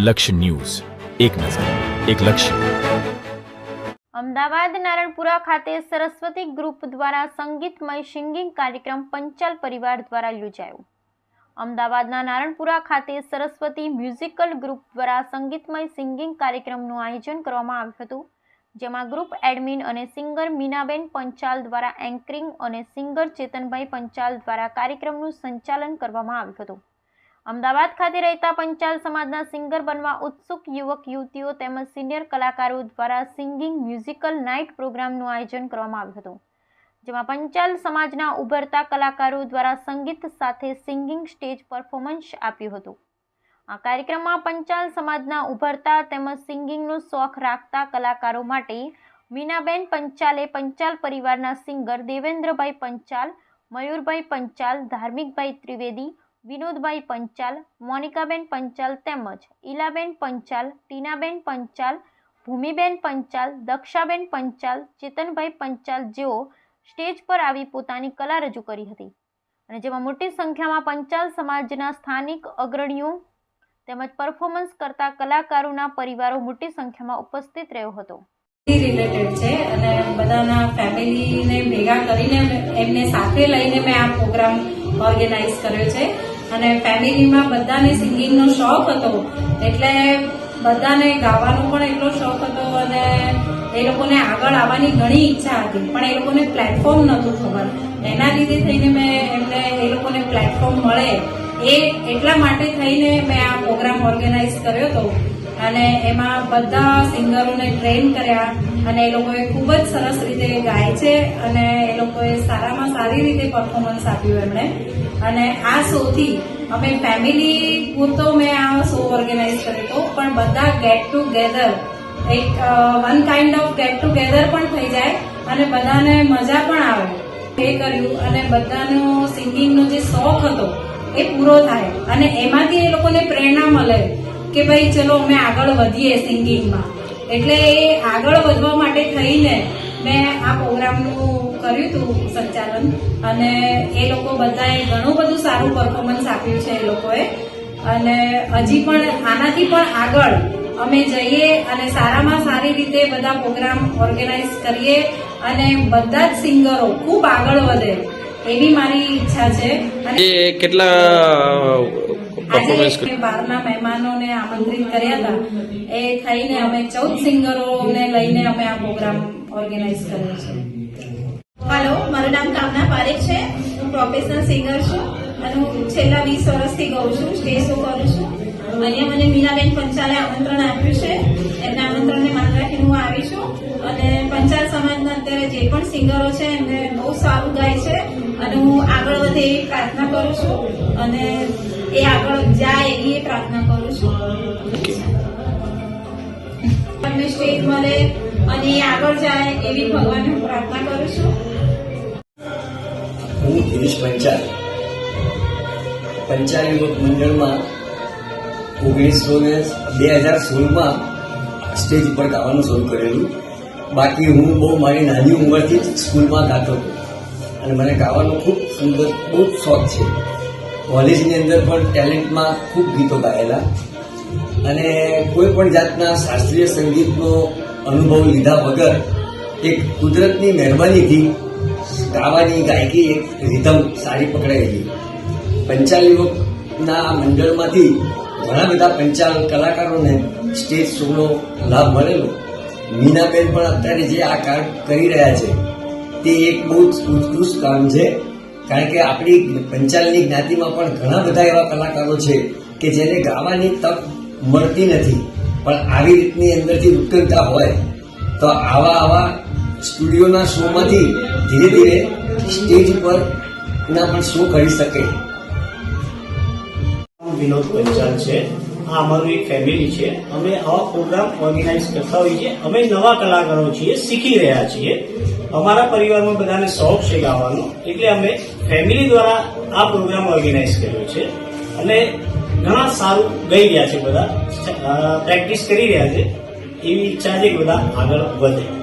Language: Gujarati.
લક્ષ્ય ન્યૂઝ. એક નજર, એક લક્ષ્ય. અમદાવાદ નારણપુરા ખાતે સરસ્વતી ગ્રુપ દ્વારા સંગીતમય સિંગિંગ કાર્યક્રમ પંચાલ પરિવાર દ્વારા યોજાયો. અમદાવાદના નારણપુરા ખાતે સરસ્વતી મ્યુઝિકલ ગ્રુપ દ્વારા સંગીતમય સિંગિંગ કાર્યક્રમનું આયોજન કરવામાં આવ્યું હતું, જેમાં ગ્રુપ એડમિન અને સિંગર મીનાબેન પંચાલ દ્વારા એન્કરિંગ અને સિંગર ચેતનભાઈ પંચાલ દ્વારા કાર્યક્રમનું સંચાલન કરવામાં આવ્યું હતું. અમદાવાદ ખાતે રહેતા પંચાલ સમાજના સિંગર બનવા ઉત્સુક યુવક યુવતીઓ તેમજ સિનિયર કલાકારો દ્વારા સિંગિંગ મ્યુઝિકલ નાઇટ પ્રોગ્રામનું આયોજન કરવામાં આવ્યું હતું, જેમાં પંચાલ સમાજના ઉભરતા કલાકારો દ્વારા સંગીત સાથે સિંગિંગ સ્ટેજ પરફોર્મન્સ આપ્યું હતું. આ કાર્યક્રમમાં પંચાલ સમાજના ઉભરતા તેમજ સિંગિંગનો શોખ રાખતા કલાકારો માટે મીનાબેન પંચાલે પંચાલ પરિવારના સિંગર દેવેન્દ્રભાઈ પંચાલ, મયુરભાઈ પંચાલ, ધાર્મિકભાઈ ત્રિવેદી વિનોદભાઈ પંચાલ, મોનિકાબેન પંચાલ તેમજ ઈલાબેન પંચાલ, ટીનાબેન પંચાલ, ભૂમિબેન પંચાલ, દક્ષાબેન પંચાલ, ચેતનભાઈ પંચાલ જેઓ સ્ટેજ પર આવી પોતાની કલા રજૂ કરી હતી. અને જેમાં મોટી સંખ્યામાં પંચાલ સમાજના સ્થાનિક અગ્રણીઓ તેમજ પરફોર્મન્સ કરતા કલાકારોના પરિવારો મોટી સંખ્યામાં ઉપસ્થિત રહ્યો હતો. રિલેટેડ છે અને બધાના ફેમિલીને ભેગા કરીને એમને સાથે લઈને મેં આ પ્રોગ્રામ ઓર્ગેનાઇઝ કર્યો છે. અને ફેમિલીમાં બધાને સિંગિંગનો શોખ હતો. એટલે બધાને ગાવાનો પણ એટલો શોખ હતો અને એ લોકોને આગળ આવવાની ઘણી ઈચ્છા હતી. પણ એ લોકોને પ્લેટફોર્મ નહોતું ખબર. એના લીધે થઈને મેં એમને એ લોકોને પ્લેટફોર્મ મળે. એ એટલા માટે થઈને મેં આ પ્રોગ્રામ ઓર્ગેનાઇઝ કર્યો હતો. અને એમાં બધા સિંગરોને ટ્રેન કર્યા અને એ લોકોએ ખૂબ જ સરસ રીતે ગાય છે અને એ લોકોએ સારામાં સારી રીતે પરફોર્મન્સ આપ્યું એમણે. અને આ શોથી અમે ફેમિલી પૂરતો મેં આ શો ઓર્ગેનાઇઝ કર્યો હતો, પણ બધા ગેટ ટુગેધર એક one kind of get together પણ થઈ જાય અને બધાને મજા પણ આવે. એ કર્યું અને બધાનો સિંગિંગનો જે શોખ હતો એ પૂરો થાય. અને એમાંથી એ લોકોને પ્રેરણા મળે કે ભાઈ ચલો અમે આગળ વધીએ સિંગિંગમાં. એટલે એ આગળ વધવા માટે થઈને મેં આ પ્રોગ્રામનું કર્યું હતું સંચાલન. અને એ લોકો બધાએ ઘણું બધું સારું પરફોર્મન્સ આપ્યું છે એ લોકોએ. અને હજી પણ આનાથી પણ આગળ અમે જઈએ અને સારામાં સારી રીતે બધા પ્રોગ્રામ ઓર્ગેનાઇઝ કરીએ અને બધા જ સિંગરો ખૂબ આગળ વધે. એવી મારી ઈચ્છા છે. અને કેટલા પરફોર્મન્સ બહારના મહેમાનોને આમંત્રિત કર્યા હતા. એ થઈને અમે ચૌદ સિંગરોને લઈને અમે આ પ્રોગ્રામ ઓર્ગેનાઇઝ કર્યો છે. હાલો મારું નામ કામના પારેખ છે. હું પ્રોફેશનલ સિંગર છું અને હું છેલ્લા વીસ વર્ષથી ગઉં છું સ્ટેજ શો કરું છું. અહીંયા મને મીનાબેન પંચાલે આમંત્રણ આપ્યું છે. એમના આમંત્રણને માન રાખીને હું આવી છું. અને પંચાલ સમાજના અત્યારે જે પણ સિંગરો છે એમને બહુ સારું ગાય છે. અને હું આગળ વધે એવી પ્રાર્થના કરું છું અને એ આગળ જાય એવી એ પ્રાર્થના કરું છું. તમને સ્ટેજ મળે અને એ આગળ જાય એવી ભગવાનને હું પ્રાર્થના કરું છું. હું ગિરીશ પંચાલ. પંચાલ યુવક મંડળમાં ઓગણીસો ને બે હજાર સોળમાં સ્ટેજ ઉપર ગાવાનું શરૂ કરેલું. બાકી હું બહુ મારી નાની ઉંમરથી સ્કૂલમાં ગાતો હતો અને મને ગાવાનો ખૂબ સુંદર બહુ જ શોખ છે. કોલેજની અંદર પણ ટેલેન્ટમાં ખૂબ ગીતો ગાયેલા. અને કોઈ પણ જાતના શાસ્ત્રીય સંગીતનો અનુભવ લીધા વગર એક કુદરતની મહેરબાનીથી ગાવાની ગાયકી એક રિધમ સારી પકડાયેલી. પંચાલ યુવકના મંડળમાંથી ઘણા બધા પંચાલ કલાકારોને સ્ટેજ શોનો લાભ મળેલો. મીનાબેન પણ અત્યારે જે આ કામ કરી રહ્યા છે તે એક બહુ જ ઉત્કૃષ્ટ કામ છે. કારણ કે આપણી પંચાલની જ્ઞાતિમાં પણ ઘણા બધા એવા કલાકારો છે કે જેને ગાવાની તક મળતી નથી. પણ આવી રીતની અંદરથી ઉત્કંઠા હોય, તો આવા આવા સ્ટુડિયોના શોમાંથી ધીરે ધીરે સ્ટેજ ઉપર ના પણ શો કરી શકે. વિનોદ પંચાલ છે. આ અમારું એક ફેમિલી છે. અમે આવા પ્રોગ્રામ ઓર્ગેનાઇઝ કરતા હોઈએ છીએ. અમે નવા કલાકારો છીએ, શીખી રહ્યા છીએ. અમારા પરિવારમાં બધાને શોખ છે ગાવાનો. એટલે અમે ફેમિલી દ્વારા આ પ્રોગ્રામ ઓર્ગેનાઇઝ કર્યો છે. અને ઘણા સારું ગઈ રહ્યા છે બધા. પ્રેક્ટિસ કરી રહ્યા છે. એવી ઈચ્છા છે કે બધા આગળ વધે.